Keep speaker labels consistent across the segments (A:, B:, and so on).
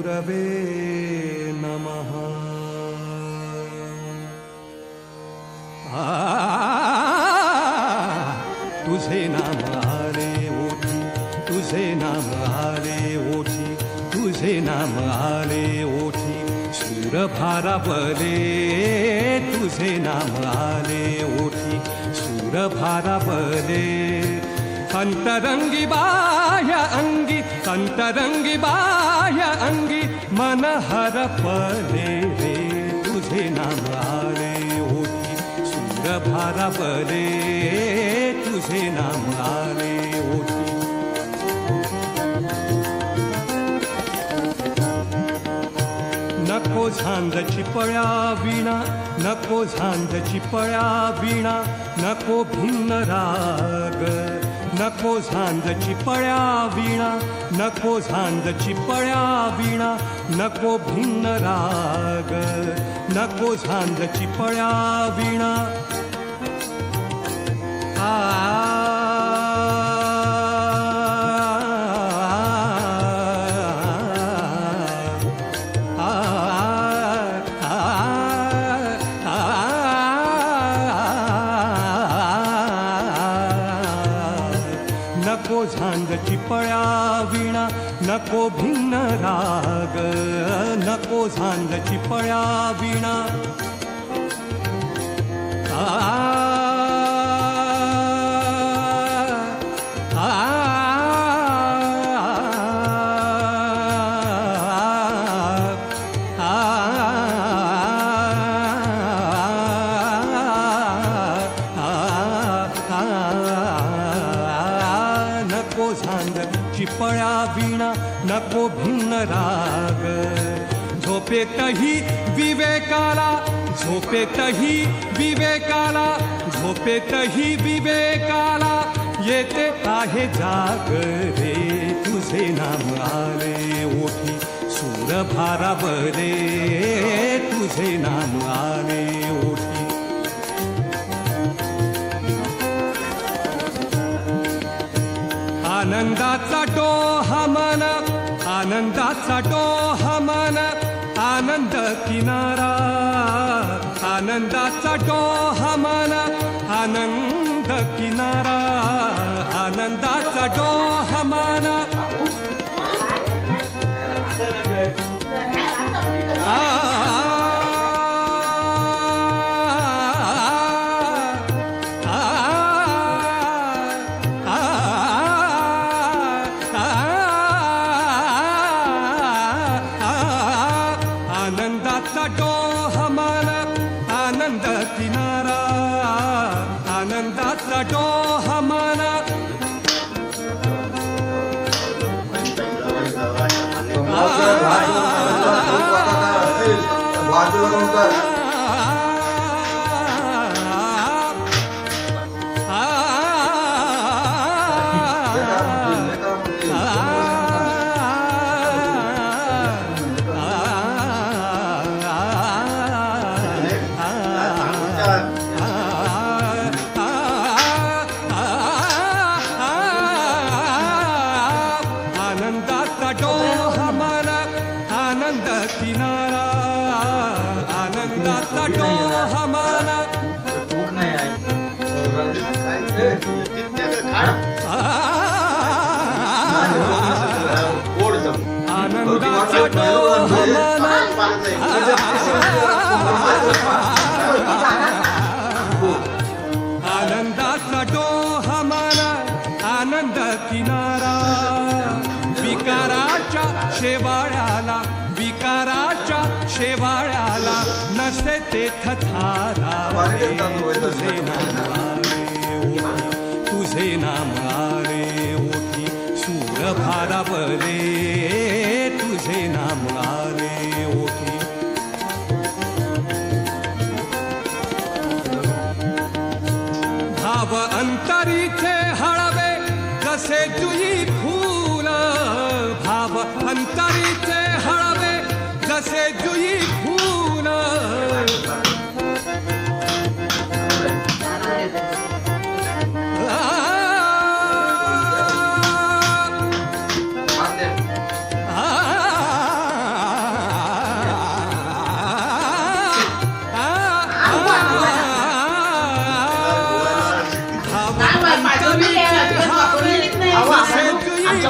A: गुरवे नमः। तुझे नाम आले ओठी तुझे नाम आले ओठी तुझे नाम आले ओठी सूर भारावले तुझे नाम आले ओठी सूर बले। अंतरंगी बाह्य अंगी अंतरंगी बाह्य अंगी मन हरपले रे तुझे नाम आले ओठी सूर भारावले तुझे नाम आले ओठी नको झांजची पळ्या विणा नको झांजची पळ्या विणा नको भिन्न राग नको झांजची पळ्या विणा नको झांजची पळ्या विणा नको भिन्न राग नको झांजची पळ्या विणा. नको भिन्न राग नको झांजची पळ्या विणा नको भिन्न राग. झोपेतही विवेकाला झोपेतही विवेकाला झोपेतही विवेकाला येते आहे जाग रे तुझे नाम आले ओठी सूर भारावले तुझे नाम आले. आनंदाचा डोहा हमन आनंदाचा डोहा हमन आनंद किनारा आनंदाचा डोहा हमन आनंद किनारा आनंदाचा डोहा मन. आनंदाचा डोहमान
B: बाजूला नव्हता
A: हमारा आनंद किनारा आनंदाचा डोहा हमारा। आनंदाचा डोहा हमारा। आनंदाचा डोहा हमारा आनंद किनारा। शेवाळ्याला विकाराच्या शेवाळ्याला नसे ते थारा तुझे नाम तुझे नाम आरे ओठी सूर भारावरे तुझे नाम आरे ओठी भाव अंतरीचे हळवे कसे तुझी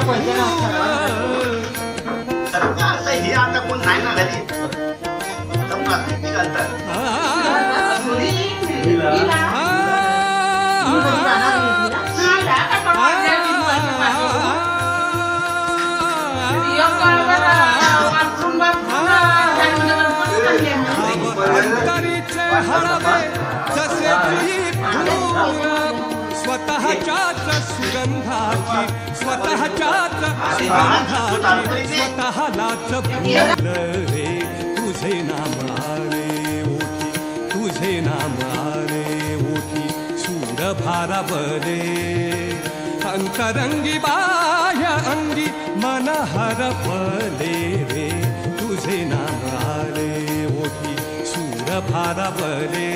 B: आमच्या पैशाला
C: तर का आता हे आता कोण नाही ना घरी जमणार नाही, मी घालतात
A: अंतरीचे स्वतःच्याच सुगंधाची स्वतःच्याच सुगंधाची स्वतःलाच फुल रे तुझे नाम आरे ओठी तुझे नाम आरे ओठी सूर भारावले अंतरंगी बाह्य अंगी मन हरपले रे तुझे नाम आले ओठी सूर भारावले